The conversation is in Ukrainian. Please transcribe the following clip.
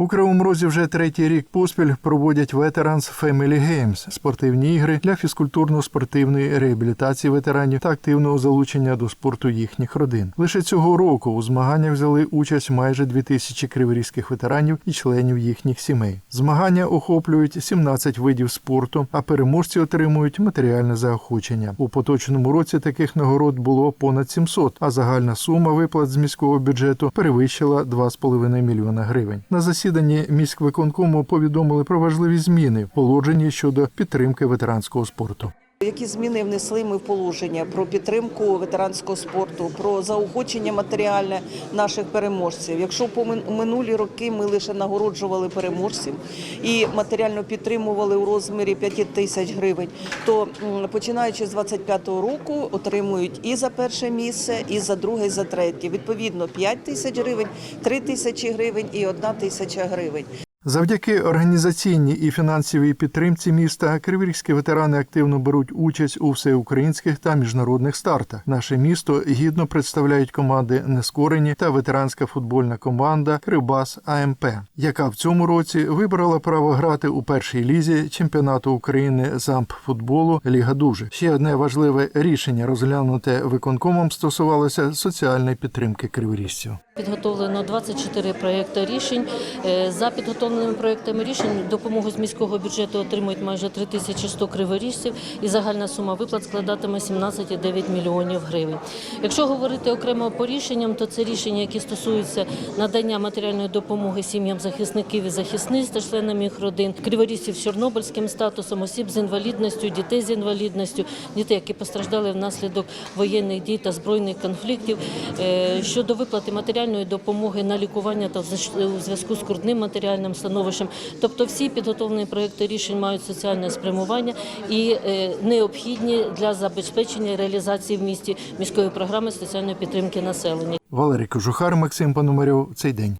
У Кривому Розі вже третій рік поспіль проводять Veterans Family Games – спортивні ігри для фізкультурно-спортивної реабілітації ветеранів та активного залучення до спорту їхніх родин. Лише цього року у змаганнях взяли участь майже дві тисячі криворізьких ветеранів і членів їхніх сімей. Змагання охоплюють 17 видів спорту, а переможці отримують матеріальне заохочення. У поточному році таких нагород було понад 700, а загальна сума виплат з міського бюджету перевищила 2,5 мільйона гривень. На засіданні міськвиконкому повідомили про важливі зміни в положенні щодо підтримки ветеранського спорту. Які зміни внесли ми в положення про підтримку ветеранського спорту, про заохочення матеріальне наших переможців. Якщо по минулі роки ми лише нагороджували переможців і матеріально підтримували у розмірі 5 тисяч гривень, то починаючи з 25-го року отримують і за перше місце, і за друге, і за третє. Відповідно, 5 тисяч гривень, 3 тисячі гривень і 1 тисяча гривень. Завдяки організаційній і фінансовій підтримці міста криворізькі ветерани активно беруть участь у всеукраїнських та міжнародних стартах. Наше місто гідно представляють команди Нескорені та ветеранська футбольна команда Кривбас АМП, яка в цьому році вибрала право грати у першій лізі чемпіонату України з ампфутболу Ліга Дуже. Ще одне важливе рішення, розглянуте виконкомом, стосувалося соціальної підтримки криворіжців. Підготовлено 24 проєкти рішень. Е, За підготовленими проєктами рішень допомогу з міського бюджету отримують майже 3100 криворіжців і загальна сума виплат складатиме 17,9 мільйонів гривень. Якщо говорити окремо по рішенням, то це рішення, які стосуються надання матеріальної допомоги сім'ям захисників і захисниць та членам їх родин, криворіжців з чорнобильським статусом, осіб з інвалідністю, дітей з інвалідністю, дітей, які постраждали внаслідок воєнних дій та збройних конфліктів. Е, Щодо виплати матеріальної допомоги на лікування та у зв'язку з скрутним матеріальним становищем. Тобто всі підготовлені проекти рішень мають соціальне спрямування і е, необхідні для забезпечення реалізації в місті міської програми соціальної підтримки населення. Валерій Кожухар, Максим Пономарьов. Цей день.